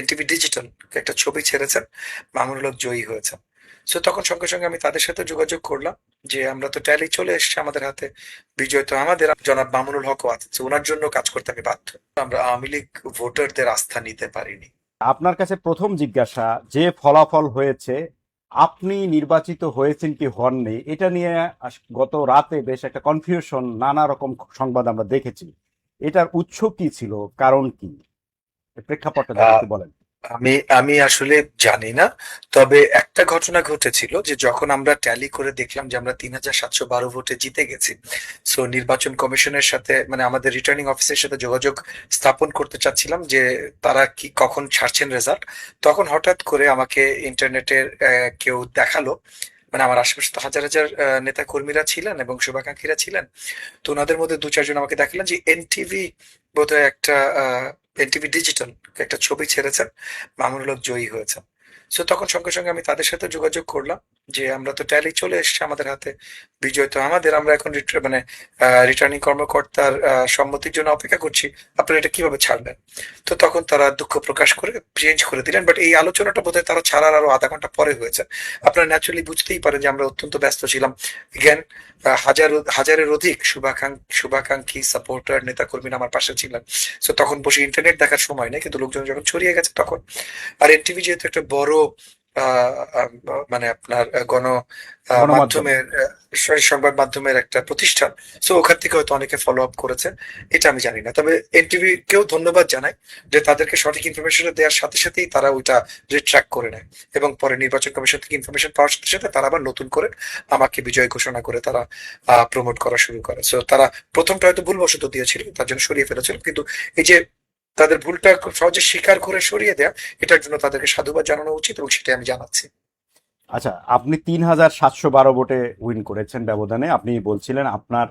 NTV digital একটা ছবি ছেড়েছেন মামুনুল হক জয়ী হয়েছেন। সো তখন সঙ্গে সঙ্গে আমি তাদের সাথে যোগাযোগ করলাম যে আমরা তো ট্যালি চলে এসছে আমাদের হাতে, বিজয় তো আমাদের, জনাব মামুনুল হকও আছে, ওনার জন্য কাজ করতে আমি বাধ্য। আমরা আওয়ামী লীগ ভোটারদের আস্থা নিতে পারিনি। আপনার কাছে প্রথম জিজ্ঞাসা, যে ফলাফল হয়েছে, আপনি নির্বাচিত হয়েছেন কি হননি, এটা নিয়ে গত রাতে বেশ একটা কনফিউশন নানা রকম সংবাদ আমরা দেখেছি। এটার উৎস কি ছিল, কারণ কি? প্রেক্ষাপটটা বলেন। আমি আমি আসলে জানি না তবে একটা ঘটনা ঘটেছিল যে যখন আমরা ট্যালি করে দেখলাম যে আমরা তিন হাজার সাতশো বারো ভোটে জিতে গেছি সো নির্বাচন কমিশনের সাথে মানে আমাদের রিটার্নিং অফিসের সাথে যোগাযোগ স্থাপন করতে চাচ্ছিলাম যে তারা কি কখন ছাড়ছেন রেজাল্ট তখন হঠাৎ করে আমাকে ইন্টারনেটের কেউ দেখাল মানে আমার আশেপাশে তো হাজার হাজার নেতা কর্মীরা ছিলেন এবং শুভাকাঙ্ক্ষীরা ছিলেন তো ওনাদের মধ্যে দু চারজন আমাকে দেখালেন যে এনটিভি বোধহয় একটা এনটিভি ডিজিটাল একটা ছবি ছেড়েছেন মামুনুল হক জয়ী হয়েছেন। সো তখন সঙ্গে সঙ্গে আমি তাদের সাথে যোগাযোগ করলাম। যে আমরা তো ট্যালি চলে এসছে আমাদের হাতে। বিজয়, তো আমাদের, আমরা এখন মানে রিটার্নিং কর্মকর্তার সম্মতির জন্য অপেক্ষা করছি। আপনারা এটা কীভাবে ছাড়বেন? তো তখন তারা দুঃখ প্রকাশ করে চেঞ্জ করে দিলেন বাট এই আলোচনাটা বোধহয় তারা ছাড়ার আরও আধা ঘণ্টা পরে হয়েছে। আপনারা ন্যাচুরালি বুঝতেই পারেন যে আমরা অত্যন্ত ব্যস্ত ছিলাম। জ্ঞান হাজার, হাজারের অধিক শুভাকাঙ্ক্ষী শুভাকাঙ্ক্ষী সাপোর্টার নেতা কর্মীরা আমার পাশে ছিলেন। সো তখন বসে ইন্টারনেট দেখার সময় নেই, কিন্তু লোকজন যখন ছড়িয়ে গেছে তখন। আর এনটিভি যেহেতু একটা বড় মানে আপনার গণ মাধ্যমের সংবাদ মাধ্যমের একটা প্রতিষ্ঠান। সো ওখান থেকে হয়তো অনেকে ফলো আপ করেছে এটা আমি জানি না। তবে এনটিভি কেও ধন্যবাদ জানাই যে তাদেরকে সঠিক ইনফরমেশন দেওয়ার সাথে সাথেই তারা ওইটা রিট্র্যাক করে নেয়। এবং পরে নির্বাচন কমিশন থেকে ইনফরমেশন পাওয়ার সাথে সাথে তারা আবার নতুন করে আমাকে বিজয় ঘোষণা করে তারা প্রমোট করা শুরু করে। সো তারা প্রথমটা হয়তো ভুলবশত দিয়েছিল তার জন্য সরিয়ে ফেলেছিল। কিন্তু এই যে তাদের ভুলটা খুব সহজে স্বীকার করে সরিয়ে দেয়া, এটার জন্য তাদেরকে সাধুবাদ জানানো উচিত এবং সেটাই আমি জানাচ্ছি। আচ্ছা আপনি তিন হাজার সাতশো বারো ভোটে উইন করেছেন ব্যবধানে। আপনি বলছিলেন আপনার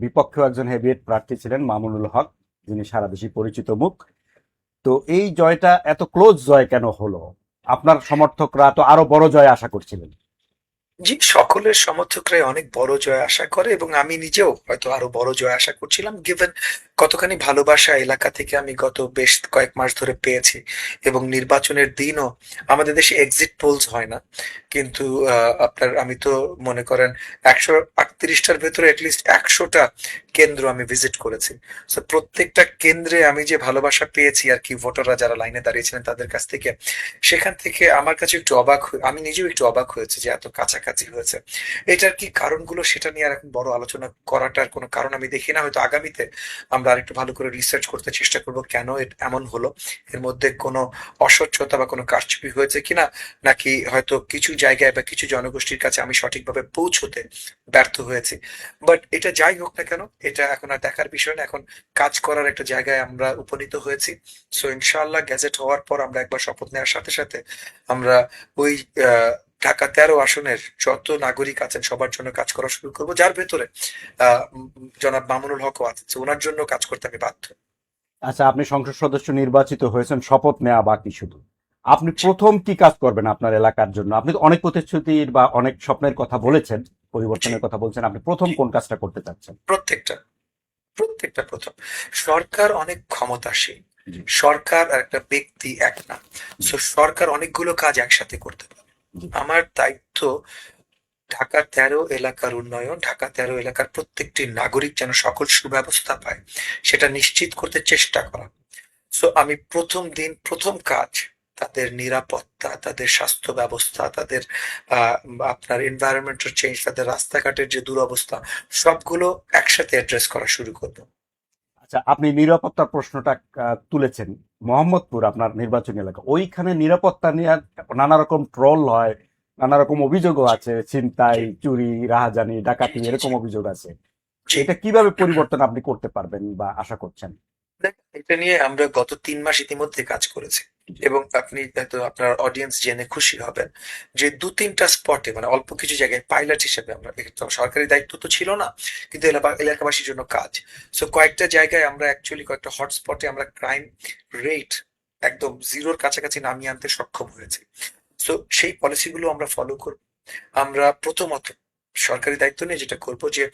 বিপক্ষেও একজন হেভিয়েট প্রার্থী ছিলেন, মামুনুল হক, যিনি সারা দেশে পরিচিত মুখ। তো এই জয়টা এত ক্লোজ জয় কেন হলো? আপনার সমর্থকরা তো আরও বড় জয় আশা করছিলেন। জি, সকলের সমর্থকরাই অনেক বড় জয় আশা করে এবং আমি নিজেও হয়তো আরও বড় জয় আশা করছিলাম গিভেন কতখানি ভালোবাসা এলাকা থেকে আমি গত বেশ কয়েক মাস ধরে পেয়েছি এবং নির্বাচনের দিনও আমাদের দেশে এক্সিট পোলস হয় না। কিন্তু আপনার, আমি তো মনে করেন একশো আটত্রিশটার ভেতরে অ্যাটলিস্ট একশোটা কেন্দ্র আমি ভিজিট করেছি। তো প্রত্যেকটা কেন্দ্রে আমি যে ভালোবাসা পেয়েছি আর কি, ভোটাররা যারা লাইনে দাঁড়িয়েছিলেন তাদের কাছ থেকে, সেখান থেকে আমার কাছে একটু অবাক হয়ে- আমি নিজেও একটু অবাক হয়েছে যে এত কাছাকাছি হয়েছে। এটার কি কারণগুলো সেটা নিয়ে আর এখন বড় আলোচনা করাটার কোনো কারণ আমি দেখি না। হয়তো আগামীতে আমরা আরেকটু ভালো করে রিসার্চ করতে চেষ্টা করব কেন এমন হলো। এর মধ্যে কোনো অস্বচ্ছতা বা কোনো কারচুপি হয়েছে কিনা, নাকি হয়তো কিছু জায়গায় বা কিছু জনগোষ্ঠীর কাছে আমি সঠিকভাবে পৌঁছতে ব্যর্থ হয়েছি। বাট এটা যাই হোক না কেন, এটা এখন আর দেখার বিষয় না। এখন কাজ করার একটা জায়গায় আমরা উপনীত হয়েছি। সো ইনশাআল্লাহ গ্যাজেট হওয়ার পর আমরা একবার শপথ নেওয়ার সাথে সাথে আমরা ওই ঢাকা তেরো আসনের যত নাগরিক আছেন সবার জন্য কাজ করা শুরু করব। যার ভেতরে জনাব মামুনুল হকও আছে ওনার জন্য কাজ করতে আমি বাধ্য। আচ্ছা আপনি সংসদ সদস্য নির্বাচিত হয়েছেন শপথ নেওয়া বাকি শুধু। আপনি প্রথম কি কাজ করবেন আপনার এলাকার জন্য? আপনি অনেক প্রতিশ্রুতির বা অনেক স্বপ্নের কথা বলেছেন পরিবর্তনের কথা বলছেন আপনি প্রথম কোন কাজটা করতে চাচ্ছেন? প্রত্যেকটা প্রত্যেকটা প্রথম। সরকার অনেক ক্ষমতাসীন। সরকার আর একটা ব্যক্তি এক না। সরকার অনেকগুলো কাজ একসাথে করতে পারে। আমার দায়িত্ব ঢাকা তেরো এলাকার উন্নয়ন, ঢাকা তেরো এলাকার প্রত্যেকটি নাগরিক যেন সকল সুব্যবস্থা পায়, সেটা নিশ্চিত করতে চেষ্টা করা। সো আমি প্রথম দিন, প্রথম কাজ তাদের নিরাপত্তা, তাদের স্বাস্থ্য ব্যবস্থা, তাদের আপনার এনভায়রনমেন্টাল চেঞ্জ তাদের রাস্তাঘাটের যে দুরবস্থা, সবগুলো একসাথে অ্যাড্রেস করা শুরু করব। আচ্ছা আপনি নিরাপত্তার প্রশ্নটা তুলেছেন। মোহাম্মদপুর, আপনার নির্বাচনী এলাকা। ওইখানে নিরাপত্তা নিয়ে নানা রকম ট্রল হয় নানা রকম অভিযোগও আছে, ছিনতাই, চুরি, রাহাজানি, ডাকাতি, এরকম অভিযোগ আছে। এটা কীভাবে পরিবর্তন আপনি করতে পারবেন বা আশা করছেন? এটা নিয়ে আমরা গত তিন মাস ইতিমধ্যে কাজ করেছি। এবং আপনি আপনার অডিয়েন্স জেনে খুশি হবেন যে দু তিনটা স্পটে মানে অল্প কিছু জায়গায় পাইলট হিসেবে আমরা সরকারি দায়িত্ব তো ছিল না, কিন্তু এলাকা, এলাকাবাসীর জন্য কাজ। সো কয়েকটা জায়গায় আমরা অ্যাকচুয়ালি কয়েকটা হটস্পটে আমরা ক্রাইম রেট একদম জিরোর কাছাকাছি নামিয়ে আনতে সক্ষম হয়েছি। সো সেই পলিসিগুলো আমরা ফলো করব। আমরা প্রথমত সরকারি দায়িত্ব নিয়ে যেটা করব যে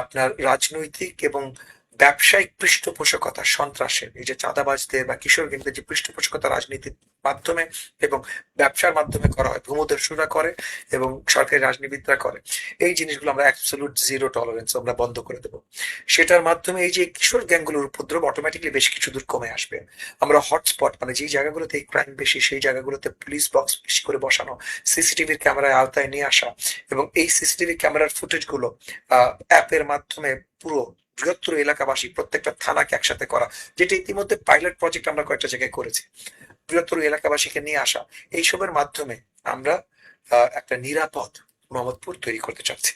আপনার রাজনৈতিক এবং ব্যবসায়িক পৃষ্ঠপোষকতা, সন্ত্রাসের, এই যে চাঁদাবাজদের বা কিশোর কিশোরগঞ্জের যে পৃষ্ঠপোষকতা রাজনীতির মাধ্যমে এবং ব্যবসার মাধ্যমে করা হয় ভূমদস্যুরা করে এবং সরকারি রাজনীতিবিদরা করে, এই জিনিসগুলো আমরা অ্যাবসলুট জিরো টলারেন্স আমরা বন্ধ করে দেবো। সেটার মাধ্যমে এই যে কিশোর গ্যাংগুলোর উপদ্রব অটোমেটিকলি বেশ কিছু দূর কমে আসবে। আমরা হটস্পট মানে যেই জায়গাগুলোতে ক্রাইম বেশি, সেই জায়গাগুলোতে পুলিশ বক্স বেশি করে বসানো সিসিটিভির ক্যামেরায় আওতায় নিয়ে আসা এবং এই সিসিটিভি ক্যামেরার ফুটেজগুলো অ্যাপের মাধ্যমে পুরো বৃহত্তর এলাকাবাসী প্রত্যেকটা থানাকে একসাথে করা যেটা ইতিমধ্যে পাইলট প্রজেক্ট আমরা কয়েকটা জায়গায় করেছি। বৃহত্তর এলাকাবাসীকে নিয়ে আসা এইসবের মাধ্যমে আমরা একটা নিরাপদ মোহাম্মদপুর তৈরি করতে চাচ্ছি।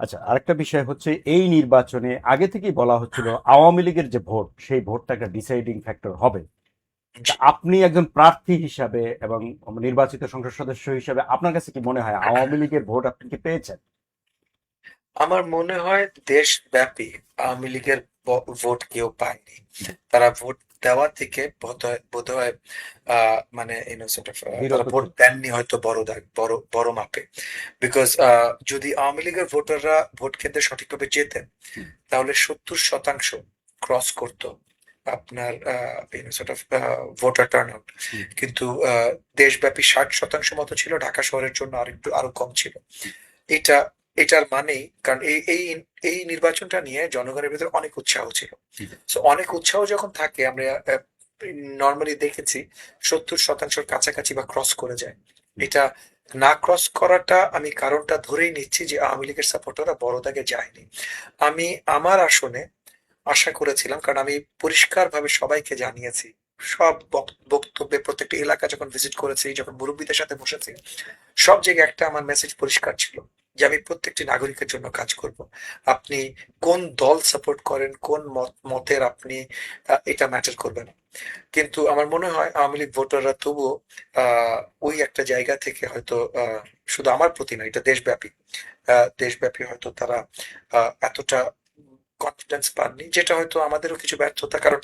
আচ্ছা আরেকটা বিষয় হচ্ছে এই নির্বাচনে আগে থেকেই বলা হচ্ছিল আওয়ামী লীগের যে ভোট সেই ভোটটা একটা ডিসাইডিং ফ্যাক্টর হবে। আপনি একজন প্রার্থী হিসাবে এবং নির্বাচিত সংসদ সদস্য হিসাবে আপনার কাছে কি মনে হয় আওয়ামী লীগের ভোট আপনি কি পেয়েছেন? আমার মনে হয় দেশব্যাপী আওয়ামী লীগের ব- ভোট কেউ পায়নি। তারা ভোট দেওয়া থেকে বোধহয় বোধহয় মানে তারা ভোট দেননি হয়তো বড় দাগ বড় বড় মাপে। বিকজ যদি আওয়ামী লীগের ভোটাররা ভোট কেন্দ্রে সঠিকভাবে যেতেন তাহলে সত্তর শতাংশ ক্রস করতো আপনার ভোটার টার্ন আউট হুম। কিন্তু আহ, দেশব্যাপী ষাট শতাংশ মতো ছিল ঢাকা শহরের জন্য আরেকটু আরও কম ছিল। এটা এটার মানেই কারণ এই এই এই নির্বাচনটা নিয়ে জনগণের ভিতরে অনেক উৎসাহ ছিল। অনেক উৎসাহ যখন থাকে আমরা নর্মালি দেখেছি সত্তর শতাংশের কাছাকাছি বা ক্রস করে যায়। এটা না ক্রস করাটা আমি কারণটা ধরেই নিচ্ছি যে আওয়ামী লীগের সাপোর্টাররা বড় দাগে যায়নি। আমি আমার আসনে আশা করেছিলাম কারণ আমি পরিষ্কারভাবে সবাইকে জানিয়েছি সব বক্তব্যে প্রত্যেকটা এলাকা যখন ভিজিট করেছি যখন মুরব্বীদের সাথে বসেছি সব জায়গায় একটা আমার মেসেজ পরিষ্কার ছিল। যে আমি প্রত্যেকটি নাগরিকের জন্য কাজ করব। আপনি কোন দল সাপোর্ট করেন, কোন মত, মতের আপনি এটা ম্যাটার করবে না। কিন্তু আমার মনে হয় আওয়ামী লীগ ভোটাররা তবুও ওই একটা জায়গা থেকে হয়তো শুধু আমার প্রতি নয়, এটা দেশব্যাপী। দেশব্যাপী হয়তো তারা এতটা কনফিডেন্স পাননি, যেটা হয়তো আমাদেরও কিছু ব্যর্থতা। কারণ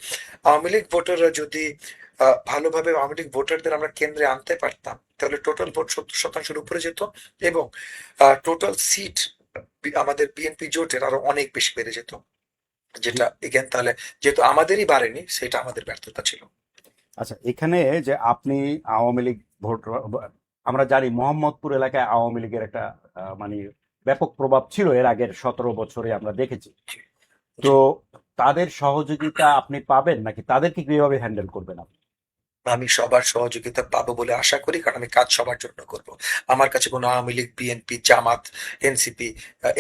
আওয়ামী লীগ ভোটাররা যদি ভালোভাবে আওয়ামী লীগ ভোটারদের আমরা কেন্দ্রে আনতে পারতাম। তাহলে টোটাল ভোট সত্তর শতাংশের উপরে যেত এবং টোটাল সিট আমাদের বিএনপি জোটের আরও অনেক বেশি বেড়ে যেত। যেটা এগেন তাহলে যেহেতু আমাদেরই বাড়েনি সেটা আমাদের ব্যর্থতা ছিল। আচ্ছা এখানে যে আপনি আওয়ামী লীগ ভোট আমরা জানি মোহাম্মদপুর এলাকায় আওয়ামী লীগের একটা মানে ব্যাপক প্রভাব ছিল এর আগের সতেরো বছরে আমরা দেখেছি। তো তাদের সহযোগিতা আপনি পাবেন নাকি? তাদেরকে কীভাবে হ্যান্ডেল করবেন আপনি? আমি সবার সহযোগিতা পাবো বলে আশা করি কারণ আমি কাজ সবার জন্য করব। আমার কাছে কোনো Awami League BNP Jamaat NCP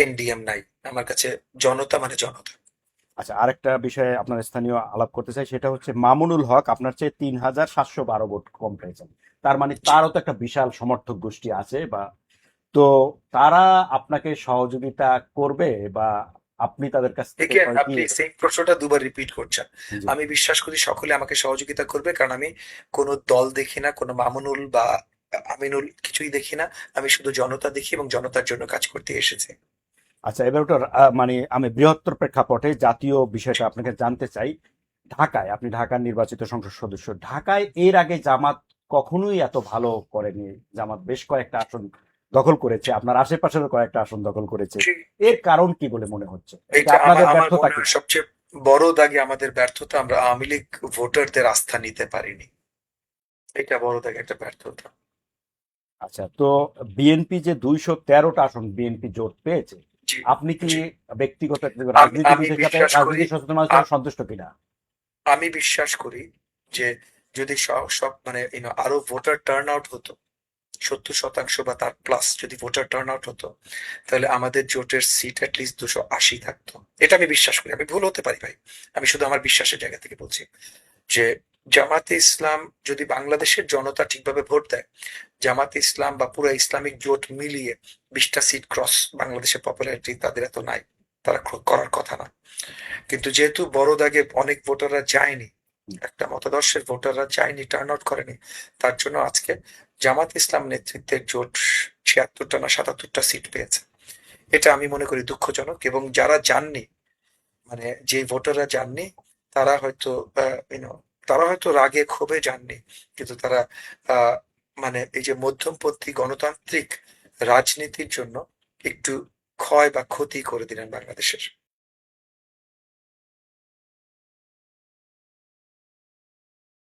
NDM নাই। আমার কাছে জনতা মানে জনতা। আচ্ছা আরেকটা বিষয়ে আপনার স্থানীয় আলাপ করতে চাই সেটা হচ্ছে মামুনুল হক আপনার চেয়ে তিন হাজার সাতশো বারো ভোট কম পেয়েছেন। তার মানে তারও তো একটা বিশাল সমর্থক গোষ্ঠী আছে বা তো তারা আপনাকে সহযোগিতা করবে বা আপনি তাদের কাছ থেকে আপনি সেম প্রশ্নটা দুবার রিপিট করছেন। আমি বিশ্বাস করি সকলে আমাকে সহযোগিতা করবে কারণ আমি কোনো দল দেখি না কোনো মামুনুল বা আমিনুল কিছুই দেখি না। আমি শুধু জনতা দেখি এবং জনতার জন্য কাজ করতে এসেছি। আচ্ছা এবার ওটা মানে আমি বৃহত্তর প্রেক্ষাপটে জাতীয় বিষয়টা আপনাকে জানতে চাই। ঢাকায় আপনি ঢাকার নির্বাচিত সংসদ সদস্য। ঢাকায় এর আগে জামাত কখনোই এত ভালো করেনি। জামাত বেশ কয়েকটা আসন দখল করেছে আপনার আশেপাশেরও কয়েকটা আসন দখল করেছে। এর কারণ কি বলে মনে হচ্ছে? এটা আপনাদের ব্যর্থতা কি? সবচেয়ে বড় দাগে আমাদের ব্যর্থতা আমরা আওয়ামী লীগ ভোটারদের আস্থা নিতে পারিনি। এটা বড় দাগে একটা ব্যর্থতা। আচ্ছা তো বিএনপি যে দুইশো তেরোটা আসন বিএনপি জোট পেয়েছে আপনি কি ব্যক্তিগত রাজনীতি সচেতন সন্তুষ্ট কিনা? আমি বিশ্বাস করি যে যদি সব সব মানে আরও ভোটার টার্ন আউট হতো সত্তর শতাংশ বা তার প্লাস যদি ভোটার টার্ন আউট হতো, তাহলে আমাদের জোটের সিট অ্যাটলিস্ট দুশো আশি থাকতো। এটা আমি বিশ্বাস করি। আমি ভুল হতে পারি ভাই। আমি শুধু আমার বিশ্বাসের জায়গা থেকে বলছি যে জামাতে ইসলাম যদি বাংলাদেশের জনতা ঠিকভাবে ভোট দেয়, জামাতে ইসলাম বা পুরো ইসলামিক জোট মিলিয়ে বিশটা সিট ক্রস বাংলাদেশের পপুলারিটি তাদের এত নাই। তারা করার কথা না। কিন্তু যেহেতু বড় দাগে অনেক ভোটাররা যায়নি, একটা মতাদর্শের ভোটাররা যায়নি টার্ন আউট করেনি, তার জন্য আজকে জামাত ইসলাম নেতৃত্বের জোট ছিয়াত্তরটা না সাতাত্তরটা সিট পেয়েছে। এটা আমি মনে করি দুঃখজনক এবং যারা যাননি মানে যে ভোটাররা যাননি তারা হয়তো ইউনো তারা হয়তো রাগে ক্ষোভে যাননি কিন্তু তারা মানে এই যে মধ্যমপন্থী গণতান্ত্রিক রাজনীতির জন্য একটু ক্ষয় বা ক্ষতি করে দিলেন বাংলাদেশের।